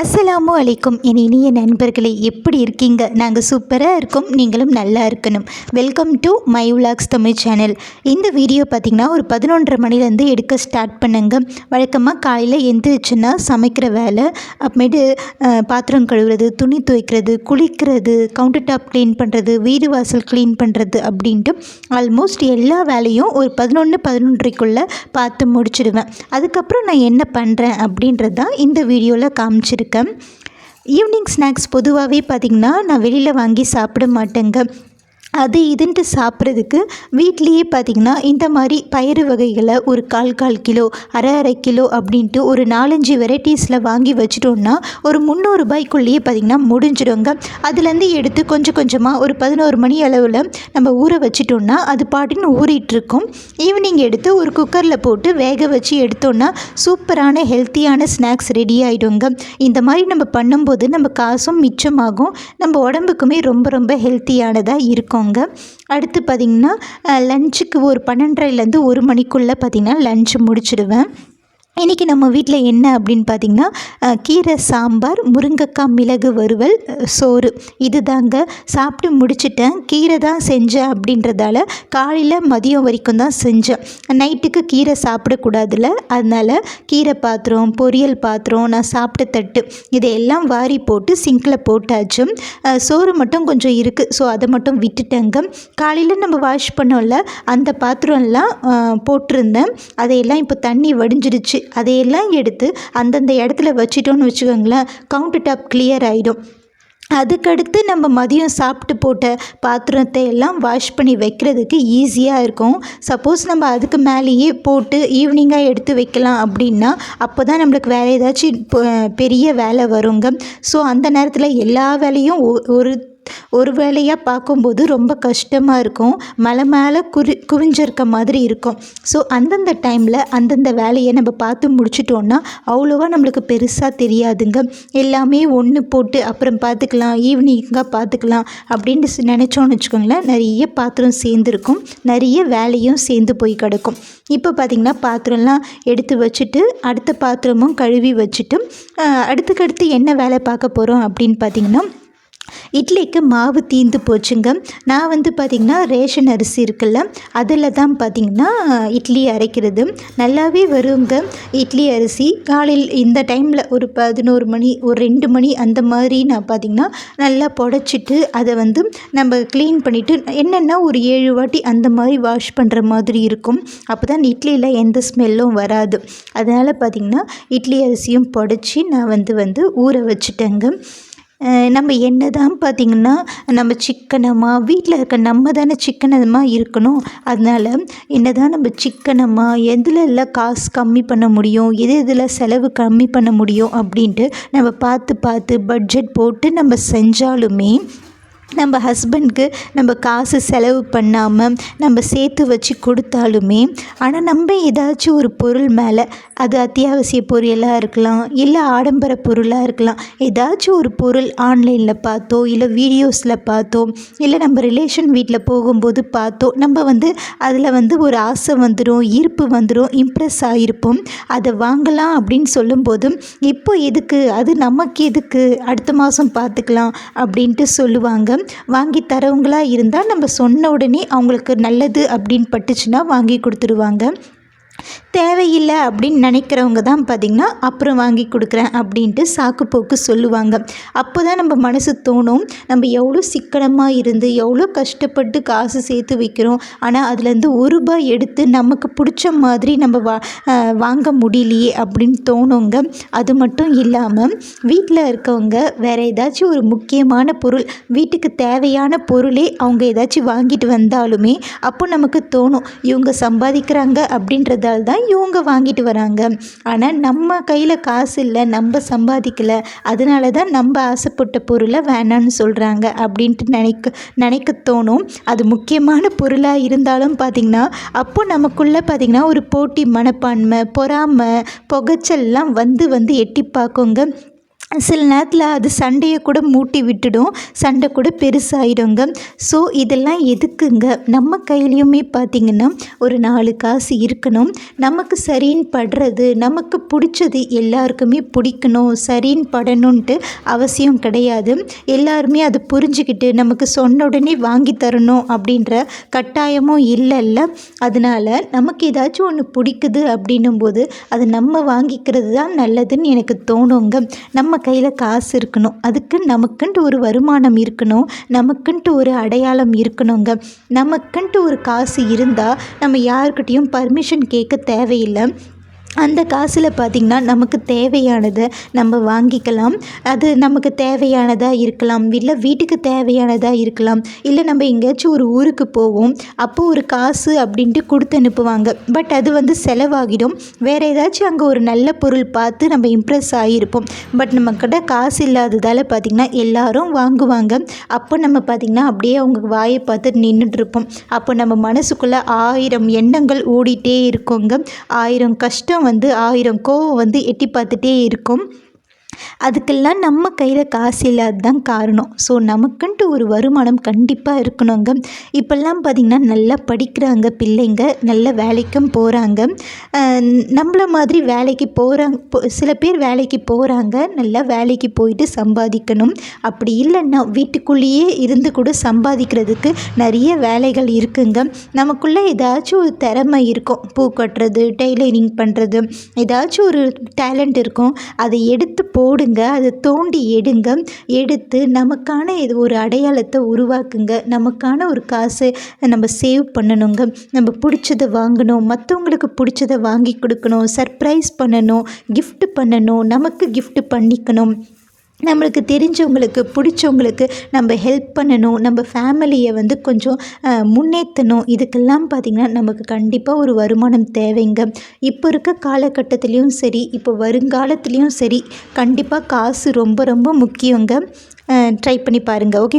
அஸ்ஸலாமு அலைக்கும். என் இனிய நண்பர்களே எப்படி இருக்கீங்க? நாங்கள் சூப்பராக இருக்கோம். நீங்களும் நல்லா இருக்கணும். Welcome to my vlogs Tamil channel இந்த வீடியோ பார்த்திங்கன்னா ஒரு பதினொன்றரை மணிலேருந்து எடுக்க ஸ்டார்ட் பண்ணுங்க. வழக்கமாக காலையில் எந்திரிச்சுன்னா சமைக்கிற வேலை. அப்புறமேட்டு பாத்திரம் கழுவுறது துணி துவைக்கிறது குளிக்கிறது கவுண்டர் டாப் க்ளீன் பண்ணுறது வீடு வாசல் க்ளீன் பண்ணுறது அப்படின்ட்டு ஆல்மோஸ்ட் எல்லா வேலையும் ஒரு பதினொன்று பதினொன்றைக்குள்ளே பார்த்து முடிச்சிடுவேன். அதுக்கப்புறம் நான் என்ன பண்ணுறேன் அப்படின்றது தான் இந்த வீடியோவில் காமிச்சிருக்கேன். ஈவினிங் ஸ்நாக்ஸ் பொதுவாகவே பார்த்திங்கன்னா நான் வெளியில் வாங்கி சாப்பிட மாட்டேங்க. அது இதுன்ட்டு சாப்பிட்றதுக்கு வீட்லேயே பார்த்திங்கன்னா இந்த மாதிரி பயிறு வகைகளை ஒரு கால் கால் கிலோ அரை அரை கிலோ அப்படின்ட்டு ஒரு நாலஞ்சு வெரைட்டிஸில் வாங்கி வச்சுட்டோம்னா ஒரு முந்நூறுபாய்க்குள்ளேயே பார்த்திங்கன்னா முடிஞ்சிடுங்க. அதுலேருந்து எடுத்து கொஞ்சம் கொஞ்சமாக ஒரு பதினோரு மணி அளவில் நம்ம ஊற வச்சிட்டோம்னா அது பாட்டுன்னு ஊறிட்டுருக்கும். ஈவினிங் எடுத்து ஒரு குக்கரில் போட்டு வேக வச்சு எடுத்தோம்னா சூப்பரான ஹெல்த்தியான ஸ்நாக்ஸ் ரெடி ஆகிடுங்க இந்த மாதிரி நம்ம பண்ணும்போது நம்ம காசும் மிச்சமாகும். நம்ம உடம்புக்குமே ரொம்ப ரொம்ப ஹெல்த்தியானதாக இருக்கும். இருக்குங்க அடுத்து பார்த்திங்கன்னா லஞ்சுக்கு ஒரு பன்னெண்டரைலேருந்து ஒரு மணிக்குள்ளே பார்த்திங்கன்னா லஞ்ச் முடிச்சிடுவேன். இன்றைக்கி நம்ம வீட்டில் என்ன அப்படின்னு பார்த்திங்கன்னா கீரை சாம்பார் முருங்கைக்காய் மிளகு வறுவல் சோறு. இது தாங்க சாப்பிட்டு முடிச்சுட்டேன். கீரை தான் செஞ்சேன் அப்படின்றதால காலையில் மதியம் வரைக்கும் தான் செஞ்சேன். நைட்டுக்கு கீரை சாப்பிடக்கூடாதுல அதனால் கீரை பாத்திரம் பொரியல் பாத்திரம் நான் சாப்பிட்ட தட்டு இதையெல்லாம் வாரி போட்டு சிங்கில் போட்டாச்சு. சோறு மட்டும் கொஞ்சம் இருக்குது ஸோ அதை மட்டும் விட்டுட்டேங்க. காலையில் நம்ம வாஷ் பண்ணோம்ல அந்த பாத்திரம்லாம் போட்டிருந்தேன். அதையெல்லாம் இப்போ தண்ணி வடிஞ்சிருச்சு. அதையெல்லாம் எடுத்து அந்தந்த இடத்துல வச்சிட்டோன்னு வச்சுக்கோங்களேன் கவுண்டர் டாப் கிளியர் ஆகிடும் அதுக்கடுத்து நம்ம மதியம் சாப்பிட்டு போட்ட பாத்திரத்தை எல்லாம் வாஷ் பண்ணி வைக்கிறதுக்கு ஈஸியாக இருக்கும். சப்போஸ் நம்ம அதுக்கு மேலேயே போட்டு ஈவினிங்காக எடுத்து வைக்கலாம் அப்படின்னா அப்போ தான் நம்மளுக்கு வேறு ஏதாச்சும் பெரிய வேலை வருங்க. ஸோ அந்த நேரத்தில் எல்லா வேலையும் ஒ- ஒரு ஒரு வேலையாக பார்க்கும்போது ரொம்ப கஷ்டமாக இருக்கும். மலை மேலே குறி குவிஞ்சிருக்க மாதிரி இருக்கும். ஸோ அந்தந்த டைமில் அந்தந்த வேலையை நம்ம பார்த்து முடிச்சிட்டோன்னா அவ்வளோவா நம்மளுக்கு பெருசாக தெரியாதுங்க. எல்லாமே ஒன்று போட்டு அப்புறம் பார்த்துக்கலாம் ஈவினிங்காக பார்த்துக்கலாம் அப்படின்ட்டு நினச்சோன்னு வச்சுக்கோங்களேன் நிறைய பாத்திரம் சேர்ந்துருக்கும். நிறைய வேலையும் சேர்ந்து போய் கிடக்கும். இப்போ பார்த்திங்கன்னா பாத்திரம்லாம் எடுத்து வச்சுட்டு அடுத்த பாத்திரமும் கழுவி வச்சுட்டு அடுத்துக்கடுத்து என்ன வேலை பார்க்க போகிறோம் அப்படின்னு பார்த்திங்கன்னா இட்லிக்கு மாவு தீந்து போச்சுங்க. நான் வந்து பார்த்திங்கன்னா ரேஷன் அரிசி இருக்குல்ல அதில் தான் பார்த்திங்கன்னா இட்லி அரைக்கிறது. நல்லாவே வருங்க. இட்லி அரிசி காலையில் இந்த டைமில் ஒரு பதினோரு மணி ஒரு ரெண்டு மணி அந்த மாதிரி நான் பார்த்திங்கன்னா நல்லா புடச்சிட்டு அதை வந்து நம்ம க்ளீன் பண்ணிவிட்டு என்னென்னா ஒரு ஏழு வாட்டி அந்த மாதிரி வாஷ் பண்ணுற மாதிரி இருக்கும். அப்போ தான் இட்லியில் எந்த ஸ்மெல்லும் வராது. அதனால் பார்த்திங்கன்னா இட்லி அரிசியும் புடச்சி நான் வந்து வந்து ஊற வச்சுட்டேங்க. நம்ம என்ன தான் பார்த்திங்கன்னா நம்ம சிக்கனமாக வீட்டில் இருக்க நம்ம தானே சிக்கனமாக இருக்கணும். அதனால் என்ன தான் நம்ம சிக்கனமாக எதில் எல்லாம் காசு கம்மி பண்ண முடியும் எது எதில் செலவு கம்மி பண்ண முடியும் அப்படின்ட்டு நம்ம பார்த்து பார்த்து பட்ஜெட் போட்டு நம்ம செஞ்சாலுமே நம்ம ஹஸ்பண்ட்க்கு நம்ம காசு செலவு பண்ணாமல் நம்ம சேர்த்து வச்சு கொடுத்தாலுமே ஆனால் நம்ம ஏதாச்சும் ஒரு பொருள் மேலே அது அத்தியாவசிய பொருளாக இருக்கலாம் இல்லை ஆடம்பர பொருளாக இருக்கலாம் ஏதாச்சும் ஒரு பொருள் ஆன்லைனில் பார்த்தோ இல்லை வீடியோஸில் பார்த்தோ இல்லை நம்ம ரிலேஷன் வீட்டில் போகும்போது பார்த்தோ நம்ம வந்து அதில் வந்து ஒரு ஆசை வந்துடும் ஈர்ப்பு வந்துடும் இம்ப்ரெஸ் ஆகிருப்போம் அதை வாங்கலாம் அப்படின்னு சொல்லும்போது இப்போ எதுக்கு? அது நமக்கு எதுக்கு? அடுத்த மாதம் பார்த்துக்கலாம் அப்படின்ட்டு சொல்லுவாங்க. வாங்கி தரவங்களாக இருந்தால் நம்ம சொன்ன உடனே அவங்களுக்கு நல்லது அப்படின்னு பட்டுச்சுன்னா வாங்கி கொடுத்துருவாங்க. தேவையில்லை அப்படின்னு நினைக்கிறவங்க தான் பார்த்திங்கன்னா அப்புறம் வாங்கி கொடுக்குறேன் அப்படின்ட்டு சாக்கு போக்கு சொல்லுவாங்க. அப்போ தான் நம்ம மனசு தோணும். நம்ம எவ்வளோ சிக்கனமாக இருந்து எவ்வளோ கஷ்டப்பட்டு காசு சேர்த்து வைக்கிறோம். ஆனால் அதுலேருந்து ஒரு ரூபாய் எடுத்து நமக்கு பிடிச்ச மாதிரி நம்ம வா வாங்க முடியலையே அப்படின்னு தோணுங்க. அது மட்டும் இல்லாமல் வீட்டில் இருக்கவங்க வேறு ஏதாச்சும் ஒரு முக்கியமான பொருள் வீட்டுக்கு தேவையான பொருளே அவங்க ஏதாச்சும் வாங்கிட்டு வந்தாலுமே அப்போ நமக்கு தோணும். இவங்க சம்பாதிக்கிறாங்க அப்படின்றத அப்படின்றதால தான் இவங்க வாங்கிட்டு வராங்க. ஆனால் நம்ம கையில் காசு இல்லை நம்ம சம்பாதிக்கலை அதனால தான் நம்ம ஆசைப்பட்ட பொருளை வேணான்னு சொல்கிறாங்க அப்படின்ட்டு நினைக்க நினைக்க தோணும். அது முக்கியமான பொருளாக இருந்தாலும் பார்த்திங்கன்னா அப்போ நமக்குள்ளே பார்த்திங்கன்னா ஒரு போட்டி மனப்பான்மை பொறாமை புகைச்சல்லாம் வந்து வந்து எட்டி பார்க்குங்க. சில நேரத்தில் அது சண்டையை கூட மூட்டி விட்டுடும். சண்டை கூட பெருசாகிடுங்க ஸோ இதெல்லாம் எதுக்குங்க? நம்ம கையிலையுமே பார்த்திங்கன்னா ஒரு நாலு காசு இருக்கணும். நமக்கு சரின்னு படுறது நமக்கு பிடிச்சது எல்லாருக்குமே பிடிக்கணும். சரின்னு படணுன்ட்டு அவசியம் கிடையாது. எல்லாருமே அதை புரிஞ்சுக்கிட்டு நமக்கு சொன்ன உடனே வாங்கி தரணும் அப்படின்ற கட்டாயமும் இல்லைல்ல. அதனால் நமக்கு ஏதாச்சும் ஒன்று பிடிக்குது அப்படின்னும் போது அதை நம்ம வாங்கிக்கிறது தான் நல்லதுன்னு எனக்கு தோணுங்க. நம்ம கையில் காசு இருக்கணும். அதுக்கு நமக்குன்ட்டு ஒரு வருமானம் இருக்கணும். நமக்குன்ட்டு ஒரு அடையாளம் இருக்கணுங்க. நமக்குன்ட்டு ஒரு காசு இருந்தால் நம்ம யாருக்கிட்டேயும் பர்மிஷன் கேட்க தேவையில்லை. அந்த காசில் பார்த்திங்கன்னா நமக்கு தேவையானதை நம்ம வாங்கிக்கலாம். அது நமக்கு தேவையானதாக இருக்கலாம். இல்லை வீட்டுக்கு தேவையானதாக இருக்கலாம். இல்லை நம்ம எங்கேயாச்சும் ஒரு ஊருக்கு போவோம். அப்போது ஒரு காசு அப்படின்ட்டு கொடுத்து அனுப்புவாங்க. பட் அது வந்து செலவாகிடும். வேறு ஏதாச்சும் அங்கே ஒரு நல்ல பொருள் பார்த்து நம்ம இம்ப்ரெஸ் ஆகியிருப்போம். பட் நம்மக்கிட்ட காசு இல்லாததால் பார்த்திங்கன்னா எல்லோரும் வாங்குவாங்க. அப்போ நம்ம பார்த்திங்கன்னா அப்படியே அவங்க வாயை பார்த்து நின்றுட்டுருப்போம். அப்போ நம்ம மனசுக்குள்ளே ஆயிரம் எண்ணங்கள் ஓடிட்டே இருக்கோங்க. ஆயிரம் கஷ்டம் வந்து ஆயிரம் கோவம் வந்து எட்டி பார்த்துட்டே இருக்கும். அதுக்கெல்லாம் நம்ம கையில் காசு இல்லாத தான் காரணம். ஸோ நமக்குன்ட்டு ஒரு வருமானம் கண்டிப்பாக இருக்கணுங்க. இப்போல்லாம் பார்த்திங்கன்னா நல்லா படிக்கிறாங்க பிள்ளைங்க நல்ல வேலைக்கும் போகிறாங்க நம்மள மாதிரி வேலைக்கு போகிறாங்க சில பேர் வேலைக்கு போகிறாங்க நல்லா வேலைக்கு போயிட்டு சம்பாதிக்கணும். அப்படி இல்லைன்னா வீட்டுக்குள்ளேயே இருந்து கூட சம்பாதிக்கிறதுக்கு நிறைய வேலைகள் இருக்குங்க. நமக்குள்ளே ஏதாச்சும் ஒரு திறமை இருக்கும். பூ கட்டுறது டெய்லரிங் பண்ணுறது ஏதாச்சும் ஒரு டேலண்ட் இருக்கும். அதை எடுத்து போ போடுங்க அதை தோண்டி எடுங்க. எடுத்து நமக்கான இது ஒரு அடையாளத்தை உருவாக்குங்க. நமக்கான ஒரு காசை நம்ம சேவ் பண்ணணுங்க. நம்ம பிடிச்சத வாங்கணும். மற்றவங்களுக்கு பிடிச்சத வாங்கி கொடுக்கணும். சர்ப்ரைஸ் பண்ணணும். கிஃப்ட் பண்ணணும். நமக்கு கிஃப்ட் பண்ணிக்கணும். நம்மளுக்கு தெரிஞ்சவங்களுக்கு பிடிச்சவங்களுக்கு நம்ம ஹெல்ப் பண்ணணும். நம்ம ஃபேமிலியை வந்து கொஞ்சம் முன்னேற்றணும் இதுக்கெல்லாம் பார்த்திங்கன்னா நமக்கு கண்டிப்பாக ஒரு வருமானம் தேவைங்க. இப்போ இருக்க காலகட்டத்துலேயும் சரி இப்போ வருங்காலத்துலேயும் சரி கண்டிப்பாக காசு ரொம்ப ரொம்ப முக்கியங்க. ட்ரை பண்ணி பாருங்கள் ஓகே